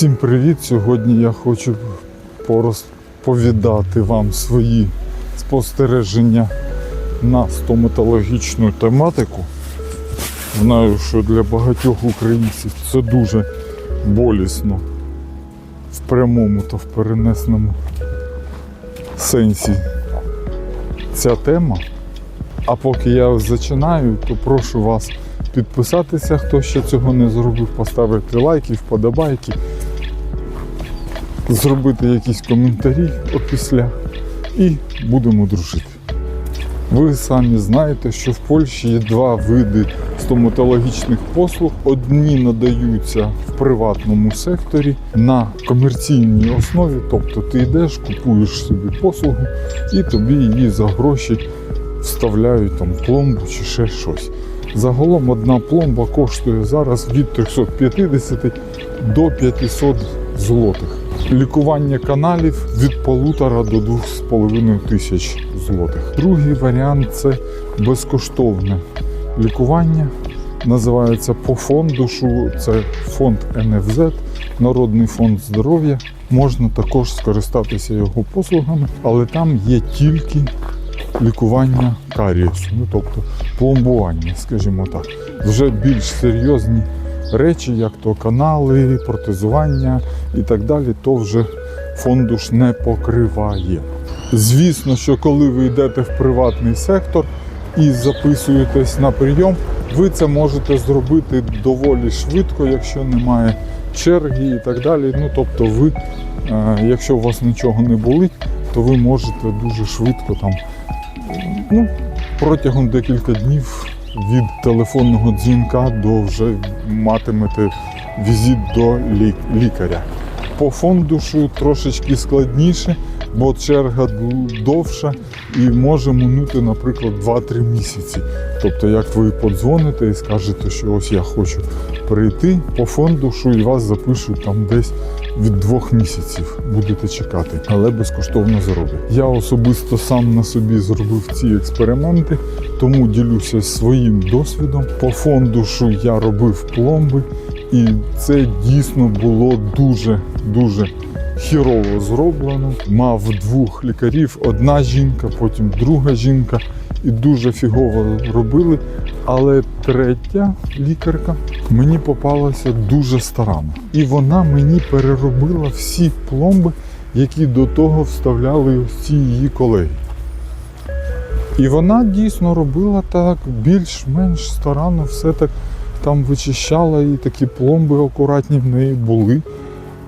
Всім привіт! Сьогодні я хочу порозповідати вам свої спостереження на стоматологічну тематику. Знаю, що для багатьох українців це дуже болісно в прямому та в перенесному сенсі ця тема. А поки я зачинаю, то прошу вас підписатися, хто ще цього не зробив, поставити лайки, вподобайки, зробити якісь коментарі опісля і будемо дружити. Ви самі знаєте, що в Польщі є два види стоматологічних послуг. Одні надаються в приватному секторі на комерційній основі, тобто ти йдеш, купуєш собі послугу і тобі її за гроші вставляють там пломбу чи ще щось. Загалом одна пломба коштує зараз від 350 до 500 злотих. Лікування каналів від полутора до 2,5 тисяч злотих. Другий варіант це безкоштовне лікування. Називається по фондушу. Це фонд НФЗ, Народний фонд здоров'я. Можна також скористатися його послугами, але там є тільки лікування карієсу, ну тобто пломбування, скажімо так. Вже більш серйозні речі, як то канали, протезування і так далі, то вже фондуш не покриває. Звісно, що коли ви йдете в приватний сектор і записуєтесь на прийом, ви це можете зробити доволі швидко, якщо немає черги і так далі. Ну тобто, ви, е, якщо у вас нічого не болить, то ви можете дуже швидко там ну, протягом декілька днів від телефонного дзвінка до вже матимете візит до лі- лікаря. По фондушу трошечки складніше, бо черга довша і може минути, наприклад, 2-3 місяці. Тобто, як ви подзвоните і скажете, що ось я хочу прийти по фондушу і вас запишуть там десь від двох місяців будете чекати, але безкоштовно зроблять. Я особисто сам на собі зробив ці експерименти, тому ділюся своїм досвідом. По фондушу я робив пломби, і це дійсно було дуже дуже хірово зроблено. Мав двох лікарів, одна жінка, потім друга жінка, і дуже фігово робили. Але третя лікарка мені попалася дуже старана. І вона мені переробила всі пломби, які до того вставляли ці її колеги. І вона дійсно робила так більш-менш старанно, все так там вичищала, і такі пломби акуратні в неї були.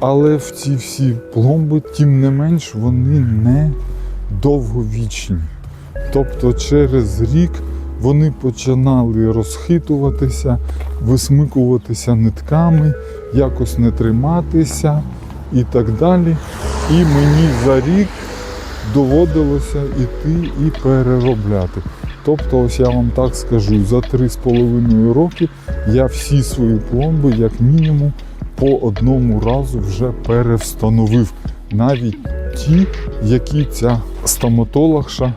Але в ці всі пломби, тим не менш, вони не довговічні. Тобто через рік вони починали розхитуватися, висмикуватися нитками, якось не триматися і так далі. І мені за рік доводилося йти і переробляти. Тобто, ось я вам так скажу, за 3,5 роки я всі свої пломби, як мінімум, по одному разу вже перевстановив. Навіть ті, які ця стоматологша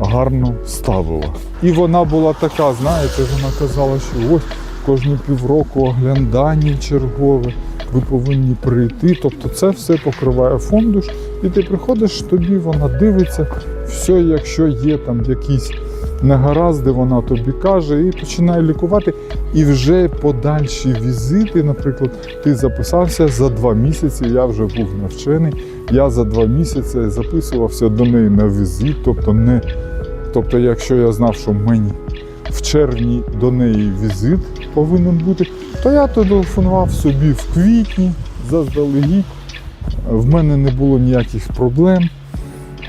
гарно ставила. І вона була така, знаєте, вона казала, що ось кожні півроку оглядання чергове, ви повинні прийти. Тобто це все покриває фондуш, і ти приходиш, тобі вона дивиться, все, якщо є там якісь негаразди, вона тобі каже і починає лікувати. І вже подальші візити, наприклад, ти записався за два місяці, я вже був навчений. Я за два місяці записувався до неї на візит, тобто не Тобто, якщо я знав, що мені в червні до неї візит повинен бути, то я телефонував собі в квітні заздалегідь. В мене не було ніяких проблем.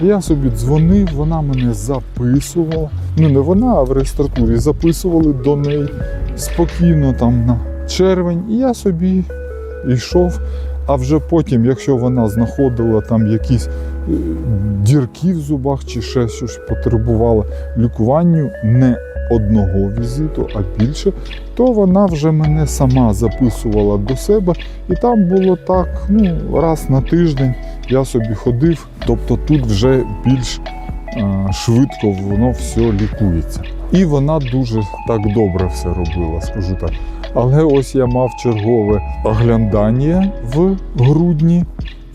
Я собі дзвонив, вона мене записувала. Ну не вона, а в реєстратурі записували до неї спокійно там на червень. І я собі йшов. А вже потім, якщо вона знаходила там якісь е, дірки в зубах чи ще щось потребувала лікуванню не одного візиту, а більше, то вона вже мене сама записувала до себе. І там було так, ну, раз на тиждень я собі ходив. Тобто тут вже більш швидко воно все лікується. І вона дуже так добре все робила, скажу так. Але ось я мав чергове оглядання в грудні,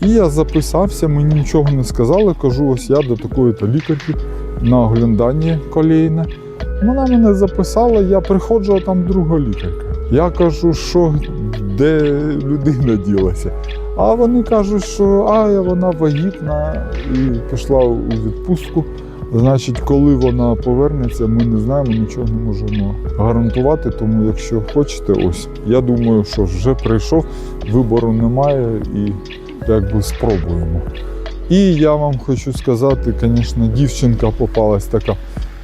і я записався, мені нічого не сказали. Кажу, ось я до такої-то лікарки на оглядання колейне. Вона мене записала, я приходжу, а там друга лікарка. Я кажу, що де людина ділася. А вони кажуть, що а вона вагітна і пішла у відпустку. Значить, коли вона повернеться, ми не знаємо, нічого не можемо гарантувати. Тому, якщо хочете, ось я думаю, що вже прийшов, вибору немає і якби спробуємо. І я вам хочу сказати, звісно, дівчинка попалась така.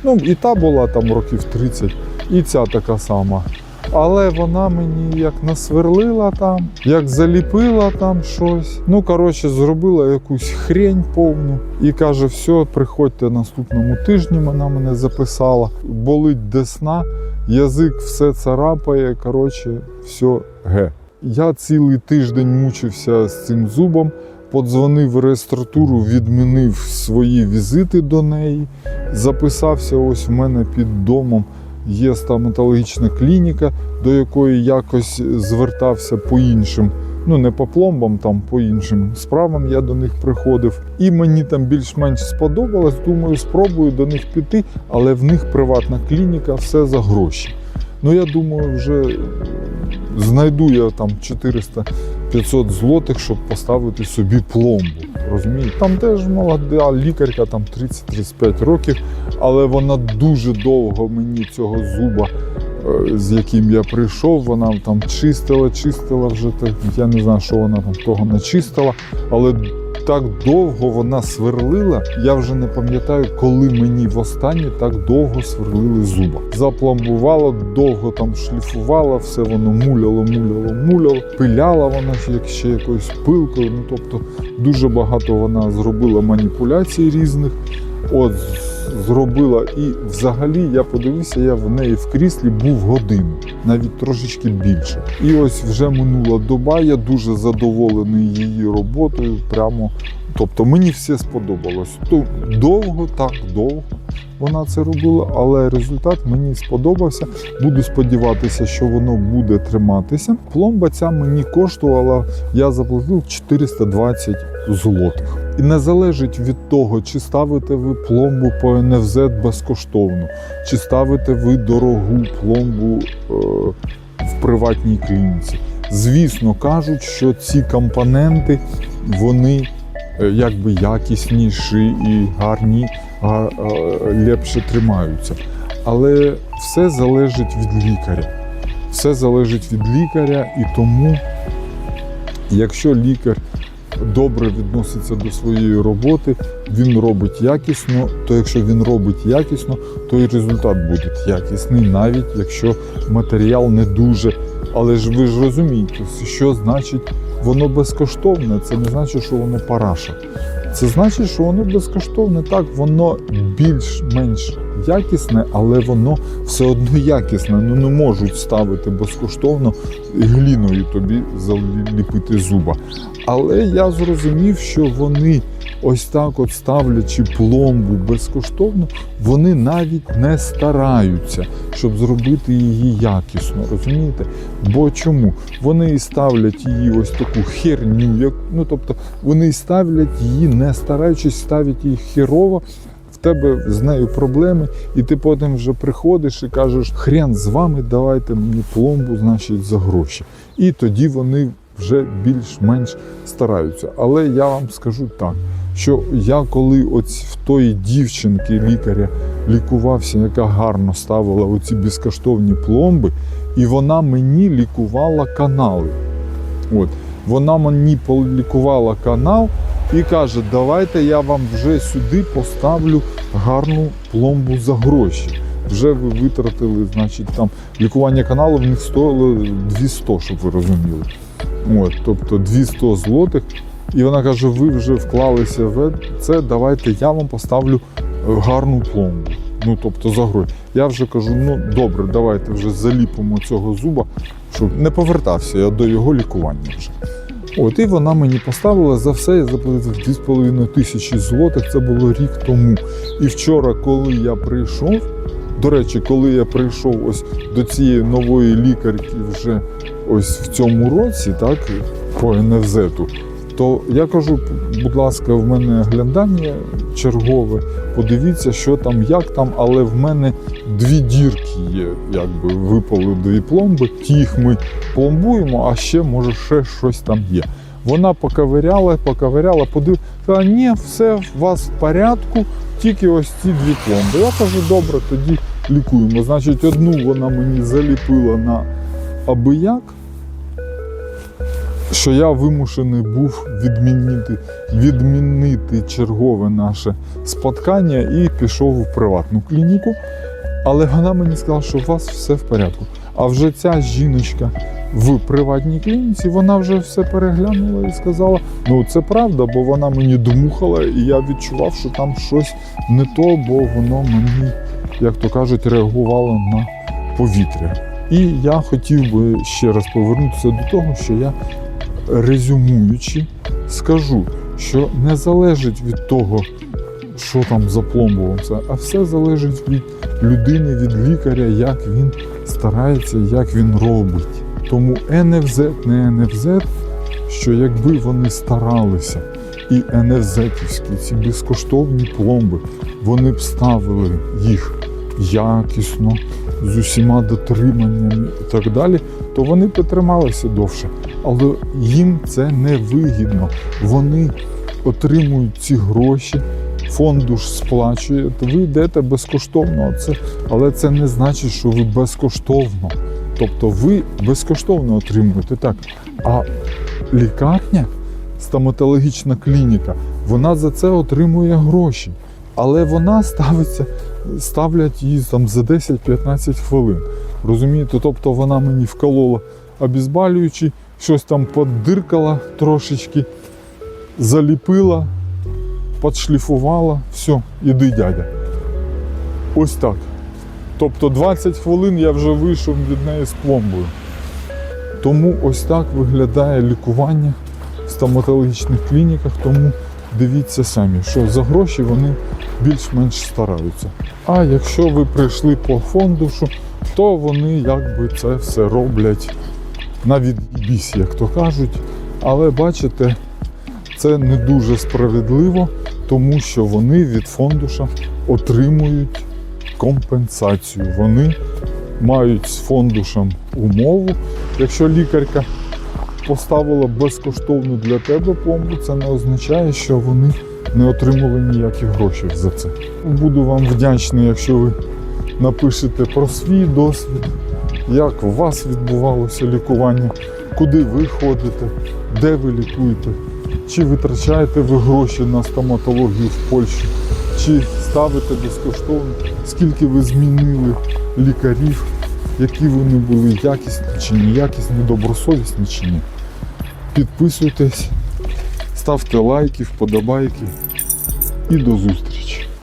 Ну, і та була там років 30, і ця така сама. Але вона мені як насверлила там, як заліпила там щось. Ну, коротше, зробила якусь хрень повну і каже: все, приходьте наступному тижні. Вона мене записала. Болить десна, язик все царапає. Коротше, все ге. Я цілий тиждень мучився з цим зубом. Подзвонив в реєстратуру, відмінив свої візити до неї. Записався ось в мене під домом. Є стоматологічна клініка, до якої якось звертався по іншим, ну не по пломбам, там по іншим справам я до них приходив. І мені там більш-менш сподобалось. Думаю, спробую до них піти, але в них приватна клініка, все за гроші. Ну я думаю, вже знайду я там 400-500 злотих, щоб поставити собі пломбу. Розумієте? Там теж молода лікарка, там 30-35 років, але вона дуже довго мені цього зуба, е, з яким я прийшов, вона там чистила, чистила вже. Я не знаю, що вона там того начистила, але так довго вона сверлила. Я вже не пам'ятаю, коли мені востаннє так довго сверлили зуба. Запломбувала, довго там шліфувала, все воно муляло, муляло, муляло. Пиляла вона ж як ще якоюсь пилкою. Ну тобто дуже багато вона зробила маніпуляцій різних. От зробила і взагалі я подивився, я в неї в кріслі був годину, навіть трошечки більше. І ось вже минула доба. Я дуже задоволений її роботою. Прямо, тобто мені все сподобалось. То довго, так довго вона це робила, але результат мені сподобався. Буду сподіватися, що воно буде триматися. Пломба ця мені коштувала, я заплатив 420 злотих. І не залежить від того, чи ставите ви пломбу по НФЗ безкоштовно, чи ставите ви дорогу пломбу е, в приватній клініці. Звісно, кажуть, що ці компоненти вони е, якби якісніші і гарні, а, е, лепше тримаються. Але все залежить від лікаря. Все залежить від лікаря, і тому, якщо лікар добре відноситься до своєї роботи, він робить якісно, то якщо він робить якісно, то і результат буде якісний, навіть якщо матеріал не дуже. Але ж ви ж розумієте, що значить воно безкоштовне, це не значить, що воно параша. Це значить, що воно безкоштовне. Так, воно більш-менш якісне, але воно все одно якісне. Ну не можуть ставити безкоштовно гліною тобі заліпити зуба. Але я зрозумів, що вони ось так, от ставлячи пломбу безкоштовно, вони навіть не стараються, щоб зробити її якісно. Розумієте? Бо чому? Вони і ставлять її ось таку херню, як ну тобто вони ставлять її, не стараючись, ставлять її херово. Тебе з нею проблеми, і ти потім вже приходиш і кажеш, хрен з вами, давайте мені пломбу, значить, за гроші. І тоді вони вже більш-менш стараються. Але я вам скажу так, що я коли ось в тої дівчинки лікаря лікувався, яка гарно ставила оці безкоштовні пломби, і вона мені лікувала канали. От. Вона мені полікувала канал і каже, давайте я вам вже сюди поставлю гарну пломбу за гроші. Вже ви витратили, значить, там лікування каналу в них стоїло 200, щоб ви розуміли. От, тобто 200 злотих. І вона каже: ви вже вклалися в це, давайте я вам поставлю гарну пломбу. Ну, тобто за гроші. Я вже кажу, ну добре, давайте вже заліпимо цього зуба, щоб не повертався я до його лікування вже. От і вона мені поставила за все, я заплатив 2,5 тисячі злотих, це було рік тому. І вчора, коли я прийшов, До речі, коли я прийшов ось до цієї нової лікарки вже ось в цьому році, так, по НФЗ, то я кажу, будь ласка, в мене глядання чергове, подивіться, що там, як там, але в мене дві дірки є, якби випали дві пломби. Їх ми пломбуємо, а ще може ще щось там є. Вона поковиряла, поковиряла, подивилася, сказала, ні, все у вас в порядку, тільки ось ці дві пломби. Я кажу, добре, тоді лікуємо. Значить, одну вона мені заліпила на абияк, що я вимушений був відмінити, відмінити чергове наше споткання і пішов в приватну клініку. Але вона мені сказала, що у вас все в порядку. А вже ця жіночка в приватній клініці, вона вже все переглянула і сказала: ну це правда, бо вона мені дмухала, і я відчував, що там щось не то, бо воно мені, як то кажуть, реагувало на повітря. І я хотів би ще раз повернутися до того, що я резюмуючи, скажу, що не залежить від того, що там за пломбовим, це, а все залежить від людини, від лікаря, як він старається, як він робить. Тому НФЗ не НФЗ, що якби вони старалися, і НФЗ-ківські, ці безкоштовні пломби, вони б ставили їх якісно, з усіма дотриманнями і так далі, то вони б трималися довше. Але їм це не вигідно. Вони отримують ці гроші, фонду ж сплачує, то ви йдете безкоштовно, але це не значить, що ви безкоштовно. Тобто ви безкоштовно отримуєте так. А лікарня, стоматологічна клініка, вона за це отримує гроші. Але вона ставиться, ставлять її там за 10-15 хвилин. Розумієте? Тобто вона мені вколола обізбалюючи, щось там поддиркала трошечки, заліпила, подшліфувала, все, іди дядя. Ось так. Тобто 20 хвилин я вже вийшов від неї з пломбою. Тому ось так виглядає лікування в стоматологічних клініках. Тому дивіться самі, що за гроші вони більш-менш стараються. А якщо ви прийшли по фондушу, то вони якби це все роблять на відбіс, як то кажуть. Але бачите, це не дуже справедливо, тому що вони від фондуша отримують компенсацію. Вони мають з фондушем умову. Якщо лікарка поставила безкоштовну для тебе пломбу, це не означає, що вони не отримали ніяких грошей за це. Буду вам вдячний, якщо ви напишете про свій досвід, як у вас відбувалося лікування, куди ви ходите, де ви лікуєте, чи витрачаєте ви гроші на стоматологію в Польщі, чи ставите безкоштовно, скільки ви змінили лікарів, які вони були якісні чи неякісні, добросовісні чи ні. Підписуйтесь, ставте лайки, вподобайки. І до зустрічі.